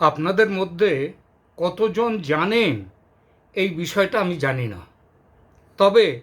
আপনাদের মধ্যে কতজন জানেন? এই বিষয়টা আমি জানি না। তবে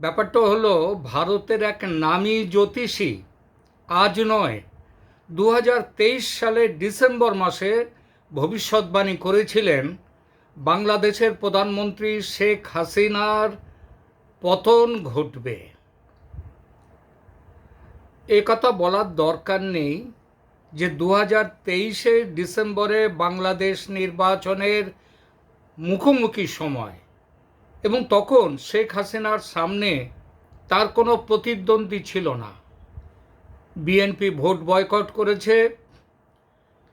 ব্যাপারটা হলো, ভারতের এক নামী জ্যোতিষী আজ নয় দু সালের ডিসেম্বর মাসে ভবিষ্যৎবাণী করেছিলেন বাংলাদেশের প্রধানমন্ত্রী শেখ হাসিনার পতন ঘটবে। এ কথা বলার দরকার নেই। যে দু হাজার তেইশে ডিসেম্বরে বাংলাদেশ নির্বাচনের মুখোমুখি সময় এবং তখন শেখ হাসিনার সামনে তার কোনো প্রতিদ্বন্দ্বী ছিল না। বিএনপি ভোট বয়কট করেছে,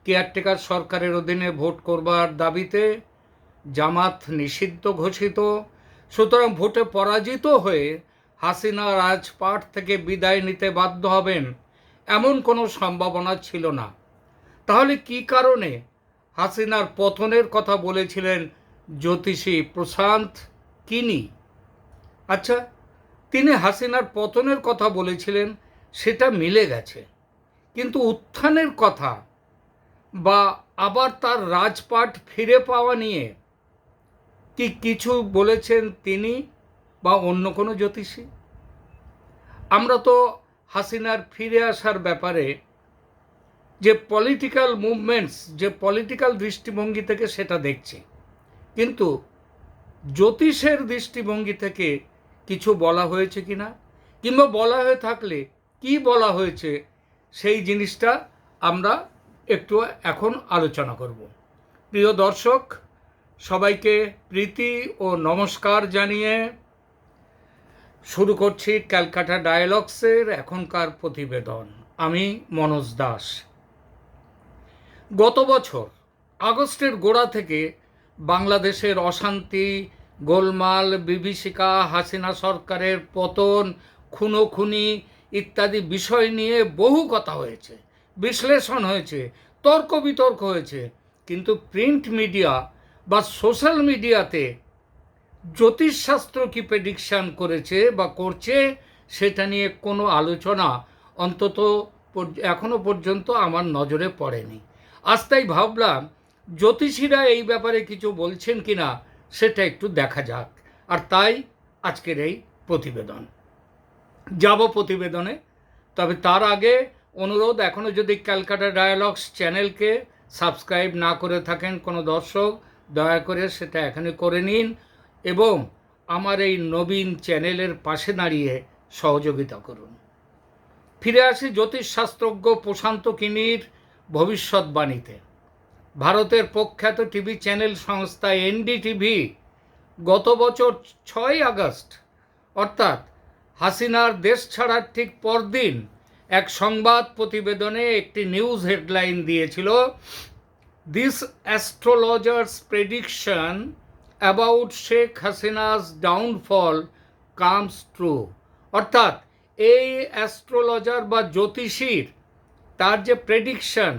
কেয়ারটেকার সরকারের অধীনে ভোট করবার দাবিতে জামাত নিষিদ্ধ ঘোষিত। সুতরাং ভোটে পরাজিত হয়ে হাসিনা রাজপাট থেকে বিদায় নিতে বাধ্য হবেন এমন কোনো সম্ভাবনা ছিল না। তাহলে কি কারণে হাসিনার পতনের কথা বলেছিলেন জ্যোতিষী প্রশান্ত কিনি? আচ্ছা তিনি হাসিনার পতনের কথা বলেছিলেন, সেটা মিলে গেছে। কিন্তু উত্থানের কথা বা আবার তার রাজপাট ফিরে পাওয়া নিয়ে কি কিছু বলেছেন তিনি বা অন্য কোনো জ্যোতিষী? আমরা তো হাসিনার ফিরে আসার ব্যাপারে যে পলিটিক্যাল মুভমেন্টস যে পলিটিক্যাল দৃষ্টিভঙ্গি থেকে সেটা দেখছি। কিন্তু জ্যোতিষের দৃষ্টিভঙ্গি থেকে কিছু বলা হয়েছে কি না? কিংবা বলা হয়ে থাকলে কি বলা হয়েছে? সেই জিনিসটা আমরা একটু এখন আলোচনা করব। প্রিয় দর্শক, সবাইকে প্রীতি ও নমস্কার জানিয়ে শুরু করছি ক্যালকাটা ডায়ালগসের এখনকার প্রতিবেদন। আমি মনোজ দাস। গত বছর, আগস্টের গোড়া থেকে বাংলাদেশের অশান্তি, গোলমাল, বিভীষিকা, হাসিনা সরকারের পতন, খুনোখুনি ইত্যাদি বিষয় নিয়ে বহু কথা হয়েছে, বিশ্লেষণ হয়েছে, তর্ক বিতর্ক হয়েছে, কিন্তু প্রিন্ট মিডিয়া বা সোশ্যাল মিডিয়াতে জ্যোতিষশাস্ত্র কি প্রেডিকশান করেছে বা করছে সেটা নিয়ে কোনো আলোচনা অন্তত এখনও পর্যন্ত আমার নজরে পড়েনি। আজ তাই ভাবলাম, জ্যোতিষীরা এই ব্যাপারে কিছু বলছেন কি না সেটা একটু দেখা যাক। আর তাই আজকের এই প্রতিবেদন। যাব প্রতিবেদনে, তবে তার আগে অনুরোধ এখনও যদি ক্যালকাটা ডায়ালগস চ্যানেলকে সাবস্ক্রাইব না করে থাকেন কোনো দর্শক, দয়া করে সেটা এখানে করে নিন। এবং আমার এই নবীন চ্যানেলের পাশে দাঁড়িয়ে সহযোগিতা করুন। ফিরে আসি জ্যোতিষশাস্ত্রজ্ঞ প্রশান্ত কিনির ভবিষ্যৎবাণীতে ভারতের প্রখ্যাত টিভি চ্যানেল সংস্থা এনডিটিভি গত বছর ছয় আগস্ট, অর্থাৎ হাসিনার দেশ ছাড়ার ঠিক পরদিন এক সংবাদ প্রতিবেদনে একটি নিউজ হেডলাইন দিয়েছিল this astrologers prediction about Sheikh Hasina's downfall comes true অর্থাৎ, এই অ্যাস্ট্রোলজার বা জ্যোতিষীর তার যে প্রেডিকশন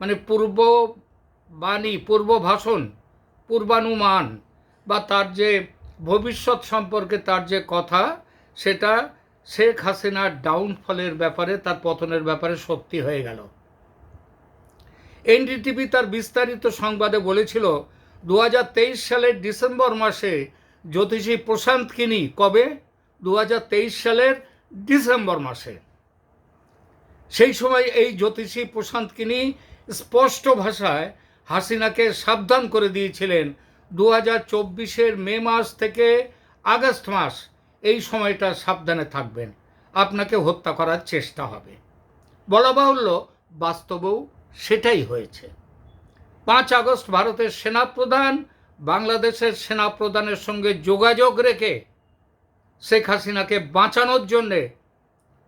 মানে পূর্ব বাণী পূর্বভাষণ, পূর্বানুমান বা তার যে ভবিষ্যৎ সম্পর্কে তার যে কথা, সেটা শেখ হাসিনার ডাউনফলের ব্যাপারে, তার পতনের ব্যাপারে সত্যি হয়ে গেল। এনডিটিভি তার বিস্তারিত সংবাদে বলেছিল দু হাজার তেইশ সালের ডিসেম্বর মাসে জ্যোতিষী প্রশান্ত কিনি কবে? দু হাজার তেইশ সালের ডিসেম্বর মাসে। সেই সময় এই জ্যোতিষী প্রশান্ত কিনি স্পষ্ট ভাষায় হাসিনাকে সাবধান করে দিয়েছিলেন দু হাজার চব্বিশের মে মাস থেকে আগস্ট মাস। এই সময়টা সাবধানে থাকবেন। আপনাকে হত্যা করার চেষ্টা হবে। বলা বাহুল্য, বাস্তবেও সেটাই হয়েছে। পাঁচ আগস্ট ভারতের সেনাপ্রধান, বাংলাদেশের সেনাপ্রধানের সঙ্গে যোগাযোগ রেখে শেখ হাসিনাকে বাঁচানোর জন্যে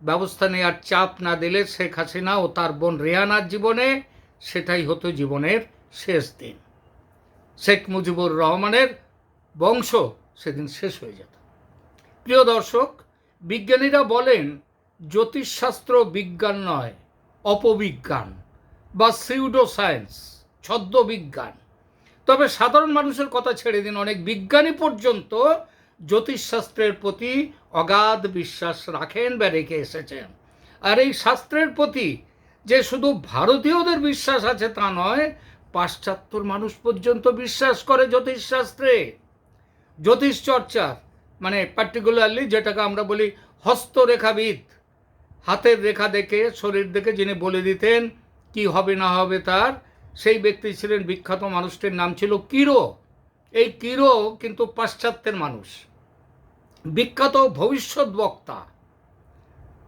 ব্যবস্থা নেওয়ার চাপ না দিলে শেখ হাসিনা ও তার বোন রেহানার জীবনে সেটাই হতো জীবনের শেষ দিন। শেখ মুজিবুর রহমানের বংশ সেদিন শেষ হয়ে যেত। প্রিয় দর্শক, বিজ্ঞানীরা বলেন, জ্যোতিষশাস্ত্র বিজ্ঞান নয়, অপবিজ্ঞান বা সিউডো সায়েন্স ছদ্মবিজ্ঞান। তবে সাধারণ মানুষের কথা ছেড়ে দিন, অনেক বিজ্ঞানী পর্যন্ত জ্যোতিষশাস্ত্রের প্রতি অগাধ বিশ্বাস রাখেন বা রেখে এসেছেন। আর এই শাস্ত্রের প্রতি যে শুধু ভারতীয়দের বিশ্বাস আছে তা নয়, পাশ্চাত্যর মানুষ পর্যন্ত বিশ্বাস করে জ্যোতিষশাস্ত্রে। জ্যোতিষ চর্চার মানে পার্টিকুলারলি যেটাকে আমরা বলি হস্তরেখাবিদ, হাতের রেখা দেখে, শরীর দেখে যিনি বলে দিতেন, কি হবে না হবে তার সেই ব্যক্তি ছিলেন বিখ্যাত মানুষটির নাম ছিল কিরো। এই কিরো কিন্তু পাশ্চাত্যের মানুষ। বিখ্যাত ভবিষ্যৎ বক্তা।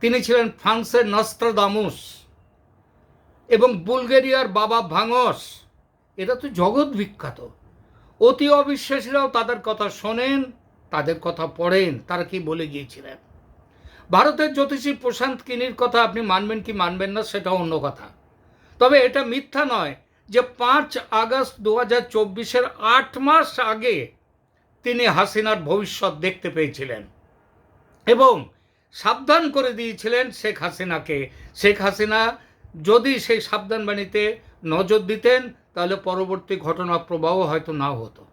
তিনি ছিলেন ফ্রান্সের নস্ত্রদামুস এবং বুলগেরিয়ার বাবা ভাঙস। এটা তো জগৎ বিখ্যাত। অতি অবিশ্বাসীরাও তাদের কথা শোনেন, তাদের কথা পড়েন, তারা কি বলে গিয়েছিলেন? ভারতের জ্যোতিষী প্রশান্ত কিনির কথা আপনি মানবেন কি মানবেন না সেটা অন্য কথা। তবে এটা মিথ্যা নয় যে পাঁচ আগস্ট দু হাজার চব্বিশের আট মাস আগে তিনি হাসিনার ভবিষ্যৎ দেখতে পেয়েছিলেন এবং সাবধান করে দিয়েছিলেন শেখ হাসিনাকে। শেখ হাসিনা যদি সেই সাবধান বাণীতে নজর দিতেন, তাহলে পরবর্তী ঘটনা প্রবাহ হয়তো নাও হতো।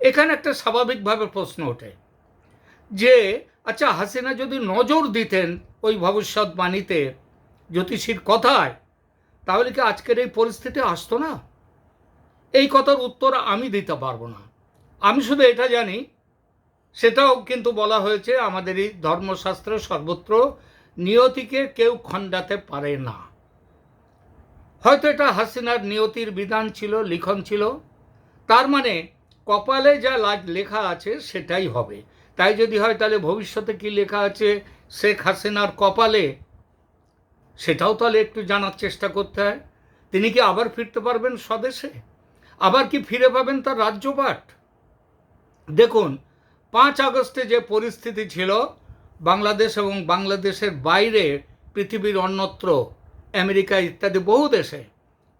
এখানে একটা স্বাভাবিকভাবে প্রশ্ন ওঠে যে আচ্ছা হাসিনা যদি নজর দিতেন ওই ভবিষ্যৎবাণীতে, জ্যোতিষীর কথায় তাহলে কি আজকের এই পরিস্থিতি আসতো না? এই কথার উত্তর আমি দিতে পারব না। আমি শুধু এটা জানি, সেটাও কিন্তু বলা হয়েছে আমাদের এই ধর্মশাস্ত্রে সর্বত্র, নিয়তিকে কেউ খণ্ডাতে পারে না। হয়তো এটা হাসিনার নিয়তির বিধান ছিল, লিখন ছিল। তার মানে কপালে যা লেখা আছে সেটাই হবে। তাই যদি হয় তাহলে ভবিষ্যতে কি লেখা আছে? শেখ হাসিনার কপালে সেটাও তাহলে একটু জানার চেষ্টা করতে হয়। তিনি কি আবার ফিরতে পারবেন স্বদেশে? আবার কি ফিরে পাবেন তার রাজ্যপাট? দেখুন, পাঁচ আগস্টে যে পরিস্থিতি ছিল, বাংলাদেশ এবং বাংলাদেশের বাইরে পৃথিবীর অন্যত্র, আমেরিকা ইত্যাদি বহু দেশে,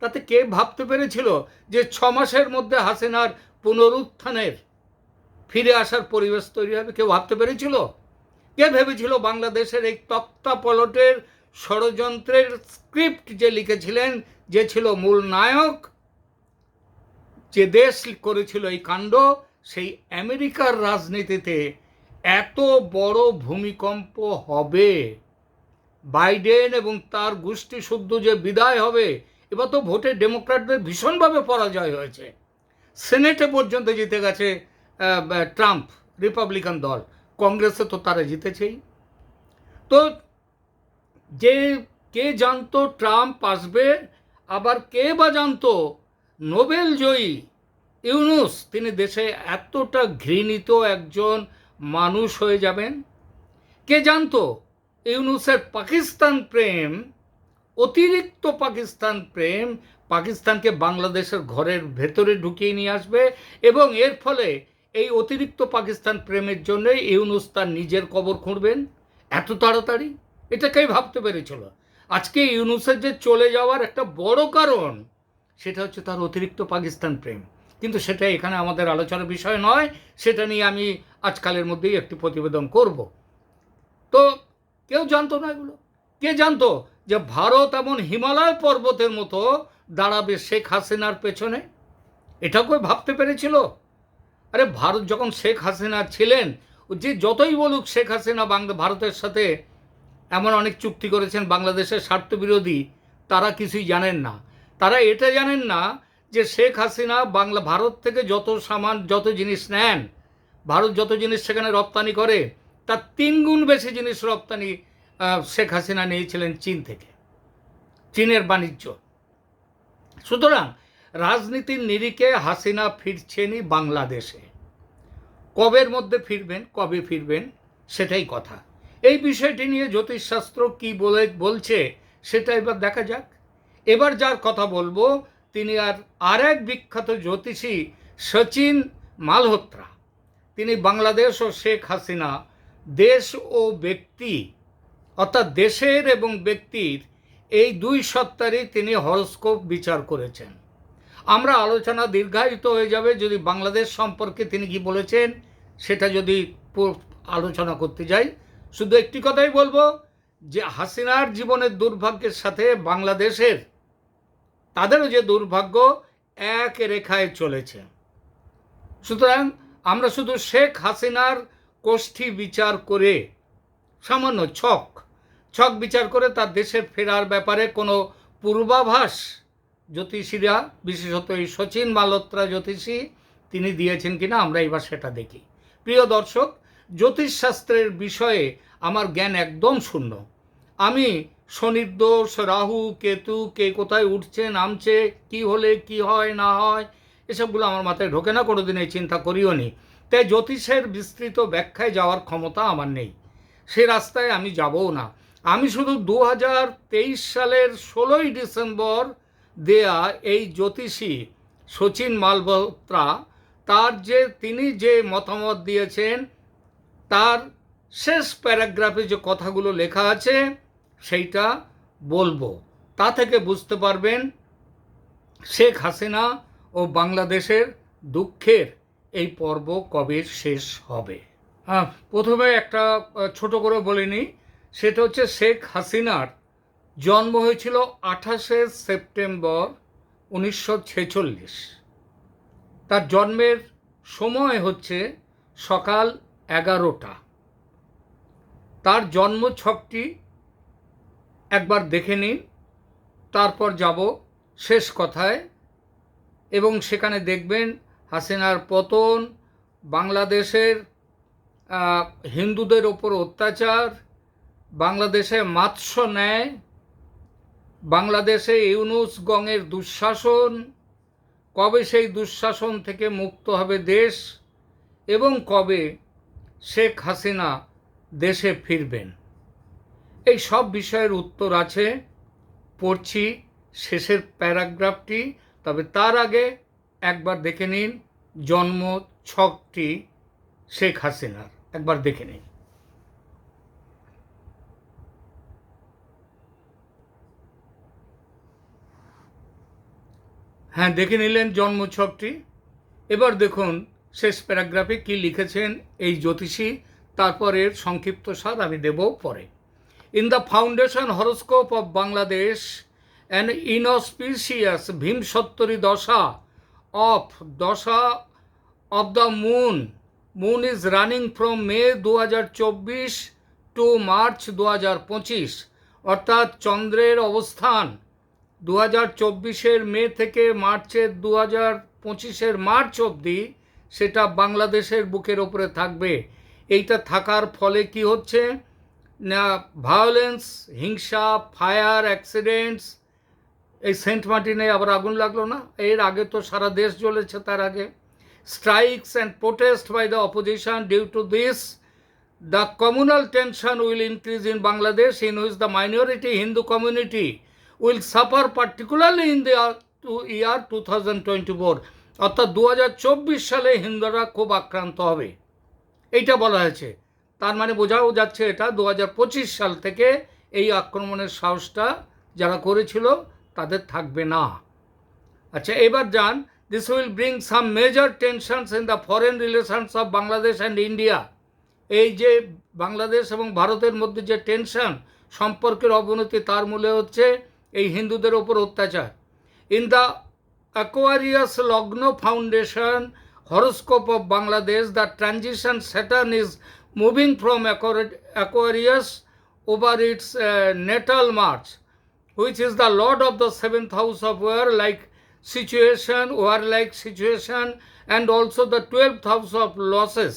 তাতে কে ভাবতে পেরেছিল যে ছ মাসের মধ্যে হাসিনার পুনরুত্থানের, ফিরে আসার পরিবেশ তৈরি হবে? কেউ ভাবতে পেরেছিল? কে ভেবেছিল বাংলাদেশের এই তক্তাপলটের ষড়যন্ত্রের স্ক্রিপ্ট যে লিখেছিলেন, যে ছিল মূল নায়ক, যে দেশ করেছিল এই কাণ্ড, সেই আমেরিকার রাজনীতিতে এত বড় ভূমিকম্প হবে। বাইডেন এবং তার গোষ্ঠী শুদ্ধ যে বিদায় হবে, এবার তো ভোটে ডেমোক্র্যাটদের ভীষণভাবে পরাজয় হয়েছে। সেনেটে পর্যন্ত জিতে গেছে ট্রাম্প, রিপাবলিকান দল। কংগ্রেসে তো তারা জিতেছেই। তো যে কে জানতো ট্রাম্প আসবে, আবার কে বা জানতো নোবেল জয়ী? ইউনুস, তিনি দেশে এতটা ঘৃণিত একজন মানুষ হয়ে যাবেন। কে জানতো ইউনুসের পাকিস্তান প্রেম, অতিরিক্ত পাকিস্তান প্রেম পাকিস্তানকে বাংলাদেশের ঘরের ভেতরে ঢুকিয়ে নিয়ে আসবে এবং এর ফলে এই অতিরিক্ত পাকিস্তান প্রেমের জন্য ইউনুস তার নিজের কবর খুঁড়বেন? এত তাড়াতাড়ি? এটা কে ভাবতে পেরেছিল। আজকে ইউনুসের যে চলে যাওয়ার একটা বড় কারণ, সেটা হচ্ছে তার অতিরিক্ত পাকিস্তান প্রেম। কিন্তু সেটা এখানে আমাদের আলোচনার বিষয় নয়, সেটা নিয়ে আমি আজকালের মধ্যেই একটি প্রতিবেদন করব। তো কেউ জানতো না এগুলো? কে জানতো যে ভারত এমন হিমালয় পর্বতের মতো দাঁড়াবে শেখ হাসিনার পেছনে? এটা কেউ ভাবতে পেরেছিল? আরে ভারত যখন শেখ হাসিনা ছিলেন, যে যতই বলুক শেখ হাসিনা বাংলা ভারতের সাথে এমন অনেক চুক্তি করেছেন বাংলাদেশের স্বার্থবিরোধী, তারা কিছুই জানেন না। তারা এটা জানেন না যে শেখ হাসিনা বাংলা, ভারত থেকে যত সামান, যত জিনিস নেন, ভারত যত জিনিস সেখানে রপ্তানি করে, তার তিন গুণ বেশি জিনিস রপ্তানি শেখ হাসিনা নিয়েছিলেন চীন থেকে। চীনের বাণিজ্য। সুতরাং রাজনীতির নিরিখে হাসিনা ফিরছেনই বাংলাদেশে। কবের মধ্যে ফিরবেন, কবে ফিরবেন, সেটাই কথা। এই বিষয়টি নিয়ে জ্যোতিষশাস্ত্র কি বলে, বলছে সেটা এবার দেখা যাক। এবার যার কথা বলব, তিনি আর আর এক বিখ্যাত জ্যোতিষী সচিন মালহোত্রা। তিনি বাংলাদেশ ও শেখ হাসিনা, দেশ ও ব্যক্তি, অর্থাৎ দেশের এবং ব্যক্তির এই দুই সত্তারই তিনি হরস্কোপ বিচার করেছেন। আমরা আলোচনা দীর্ঘায়িত হয়ে যাবে যদি বাংলাদেশ সম্পর্কে তিনি কি বলেছেন, সেটা যদি আলোচনা করতে যাই। শুধু একটি কথাই বলব যে হাসিনার জীবনের দুর্ভাগ্যের সাথে বাংলাদেশের, তাদেরও যে দুর্ভাগ্য এক রেখায় চলেছে। সুতরাং আমরা শুধু শেখ হাসিনার কোষ্ঠী বিচার করে, সামান্য ছক ছক বিচার করে তার দেশে ফেরার ব্যাপারে কোনো পূর্বাভাস জ্যোতিষীরা, বিশেষত এই সচিন মালত্রা জ্যোতিষী, তিনি দিয়েছেন কিনা আমরা এবার সেটা দেখি। প্রিয় দর্শক জ্যোতিষশাস্ত্রের বিষয়ে আমার জ্ঞান একদম শূন্য। আমি শনির দোষ, রাহু, কেতু, কে কোথায় উঠছে, নামছে, কি হলে কি হয়, না হয়, এসবগুলো আমার মাথায় ঢোকে না, কোনোদিন এই চিন্তা করিও নি। তাই জ্যোতিষের বিস্তৃত ব্যাখ্যায় যাওয়ার ক্ষমতা আমার নেই। সে রাস্তায় আমি যাবও না। আমি শুধু দু হাজার তেইশ সালের ষোলোই ডিসেম্বর দেয়া এই জ্যোতিষী সচিন মালহোত্রা, তার যে তিনি যে মতামত দিয়েছেন তার শেষ প্যারাগ্রাফে যে কথাগুলো লেখা আছে, সেইটা বলব। তা থেকে বুঝতে পারবেন, শেখ হাসিনা ও বাংলাদেশের দুঃখের এই পর্ব কবে শেষ হবে? হ্যাঁ প্রথমে একটা ছোট করে বলে নিই। সেটা হচ্ছে শেখ হাসিনার জন্ম হয়েছিল আঠাশে সেপ্টেম্বর উনিশশো ছেচল্লিশ। তার জন্মের সময় হচ্ছে সকাল এগারোটা। তার জন্ম ছকটি একবার দেখে নিন, তারপর যাব শেষ কথায় এবং সেখানে দেখবেন হাসিনার পতন, বাংলাদেশের হিন্দুদের ওপর অত্যাচার, বাংলাদেশে মাৎস্য ন্যায়, বাংলাদেশে ইউনুস গঙের দুঃশাসন, কবে সেই দুঃশাসন থেকে মুক্ত হবে দেশ এবং কবে শেখ হাসিনা দেশে ফিরবেন। এই সব বিষয়ের উত্তর আছে। পড়ছি শেষের প্যারাগ্রাফটি, তবে তার আগে একবার দেখে নিন জন্ম ছকটি শেখ হাসিনার। একবার দেখে নিন। হ্যাঁ দেখে নিলেন জন্মছকটি এবার দেখুন শেষ প্যারাগ্রাফে কি লিখেছেন এই জ্যোতিষী? তারপরের সংক্ষিপ্ত সার আমি দেব পরে। In the foundation horoscope of Bangladesh an inauspicious Vimshottari dasha of dasha of the moon moon is running from May দু হাজার চব্বিশ টু মার্চ দু হাজার পঁচিশ অর্থাৎ চন্দ্রের অবস্থান দু হাজার মে থেকে মার্চের দু হাজার পঁচিশের মার্চ অবধি সেটা বাংলাদেশের বুকের ওপরে থাকবে। এইটা থাকার ফলে কি হচ্ছে? না ভায়োলেন্স হিংসা ফায়ার অ্যাক্সিডেন্টস এই সেন্ট মার্টিনে আবার আগুন লাগল না? এর আগে তো সারা দেশ জ্বলেছে তার আগে। Strikes and protest by the opposition due to this The communal tension will increase in Bangladesh, in which the minority Hindu community will suffer particularly in year two thousand twenty 2024 অর্থাৎ দু হাজার চব্বিশ সালে হিন্দুরা খুব আক্রান্ত হবে। এইটা বলা হয়েছে। তার মানে বোঝাও যাচ্ছে এটা দু হাজার পঁচিশ সাল থেকে এই আক্রমণের সাহসটা যারা করেছিল তাদের থাকবে না। আচ্ছা এবার যান। This will bring some major tensions in the foreign relations of Bangladesh and India এই যে বাংলাদেশ এবং ভারতের মধ্যে যে টেনশন সম্পর্কের অবনতি, তার মূলে হচ্ছে এই হিন্দুদের ওপর অত্যাচার। In the Aquarius lagna foundation horoscope of Bangladesh the transition Saturn is moving from Aquarius over its natal march which is the lord of the seventh house of war like situation war like situation and also the twelve house of losses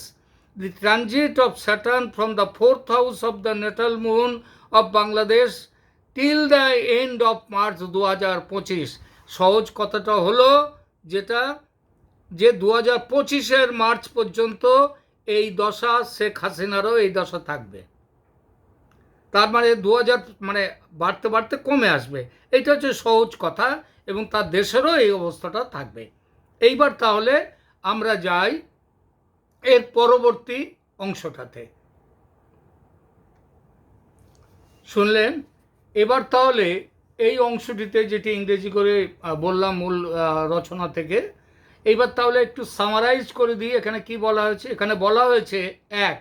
the transit of Saturn from the fourth house of the natal moon of Bangladesh till the end of March দু হাজার পঁচিশ সহজ কথাটা হলো যেটা যে দু হাজার পঁচিশের মার্চ পর্যন্ত এই দশা শেখ হাসিনারও এই দশা থাকবে। তার মানে দু হাজার মানে বাড়তে বাড়তে কমে আসবে। এটা হচ্ছে সহজ কথা এবং তার দেশেরও এই অবস্থাটা থাকবে। এইবার তাহলে আমরা যাই এর পরবর্তী অংশটাতে। শুনলেন? এবার তাহলে এই অংশটিতে যেটি ইংরেজি করে বললাম মূল রচনা থেকে। এইবার তাহলে একটু সামারাইজ করে দিই, এখানে কি বলা হয়েছে? এখানে বলা হয়েছে, এক,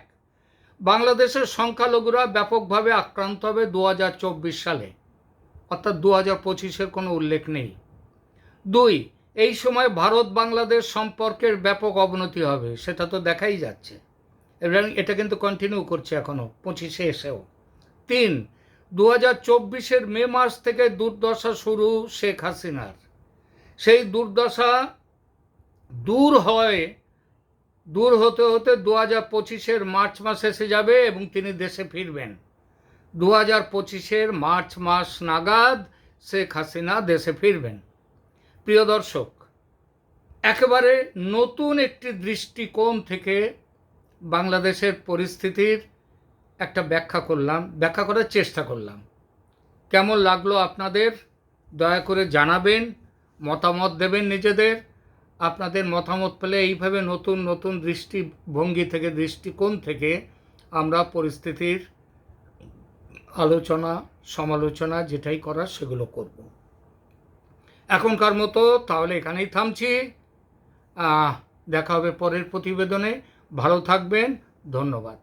বাংলাদেশের সংখ্যালঘুরা ব্যাপকভাবে আক্রান্ত হবে দু হাজার চব্বিশ সালে। অর্থাৎ দু হাজার পঁচিশের কোনো উল্লেখ নেই। দুই, এই সময় ভারত বাংলাদেশ সম্পর্কের ব্যাপক অবনতি হবে, সেটা তো দেখাই যাচ্ছে। এবং এটা কিন্তু কন্টিনিউ করছে এখনও পঁচিশে এসেও। তিন দু হাজার চব্বিশের মে মাস থেকে দুর্দশা শুরু শেখ হাসিনার। সেই দুর্দশা দূর হয়, দূর হতে হতে দু হাজার পঁচিশের মার্চ মাস এসে যাবে এবং তিনি দেশে ফিরবেন। দু হাজার পঁচিশের মার্চ মাস নাগাদ শেখ হাসিনা দেশে ফিরবেন। প্রিয় দর্শক, একেবারে নতুন একটি দৃষ্টিকোণ থেকে বাংলাদেশের পরিস্থিতির একটা ব্যাখ্যা করলাম, ব্যাখ্যা করার চেষ্টা করলাম। কেমন লাগল আপনাদের? দয়া করে জানাবেন, মতামত দেবেন নিজেদের। আপনাদের মতামত পেলে এইভাবে নতুন নতুন দৃষ্টিভঙ্গি থেকে, দৃষ্টিকোণ থেকে আমরা পরিস্থিতির আলোচনা, সমালোচনা যেটাই করার সেগুলো করব। এখনকার মতো তাহলে এখানেই থামছি। দেখা হবে পরের প্রতিবেদনে। ভালো থাকবেন। ধন্যবাদ।